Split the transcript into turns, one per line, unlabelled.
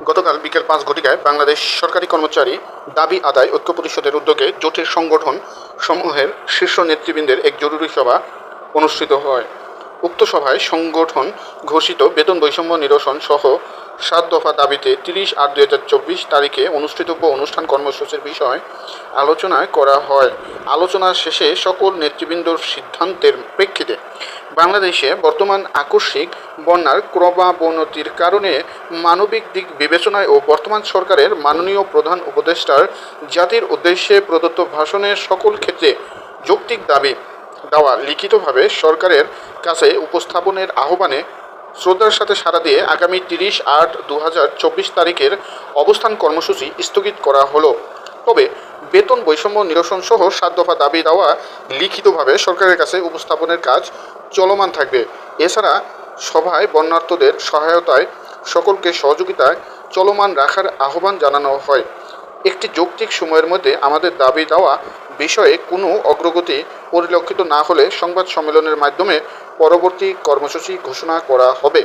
গতকাল বিকেল পাঁচ ঘটিকায় বাংলাদেশ সরকারি কর্মচারী দাবি আদায় ঐক্য পরিষদের উদ্যোগে জোটের সংগঠন সমূহের শীর্ষ নেতৃবৃন্দের এক জরুরি সভা অনুষ্ঠিত হয়। উক্ত সভায় সংগঠন ঘোষিত বেতন বৈষম্য নিরসন সহ সাত দফা দাবিতে তিরিশ আট দুই হাজার চব্বিশ তারিখে অনুষ্ঠিতব্য অনুষ্ঠান কর্মসূচির বিষয় আলোচনা করা হয়। আলোচনা শেষে সকল নেতৃবৃন্দর সিদ্ধান্তের প্রেক্ষিতে বাংলাদেশে বর্তমান আকস্মিক বন্যার ক্রমাবনতির কারণে মানবিক দিক বিবেচনায় ও বর্তমান সরকারের মাননীয় প্রধান উপদেষ্টার জাতির উদ্দেশ্যে প্রদত্ত ভাষণের সকল ক্ষেত্রে যৌক্তিক দাবি দেওয়া লিখিতভাবে সরকারের কাছে উপস্থাপনের আহ্বানে শ্রদ্ধার সাথে সাড়া দিয়ে আগামী তিরিশ আট দু তারিখের অবস্থান কর্মসূচি স্থগিত করা হলো। তবে বেতন বৈষম্য নিরসন সহ সাত দফা দাবি দেওয়া লিখিতভাবে সরকারের কাছে উপস্থাপনের কাজ চলমান থাকবে। এছাড়া সভায় বন্যার্থদের সহায়তায় সকলকে সহযোগিতায় চলমান রাখার আহ্বান জানানো হয়। একটি যৌক্তিক সময়ের মধ্যে আমাদের দাবি দেওয়া বিষয়ে কোনো অগ্রগতি পরিলক্ষিত না হলে সংবাদ সম্মেলনের মাধ্যমে পরবর্তী কর্মসূচি ঘোষণা করা হবে।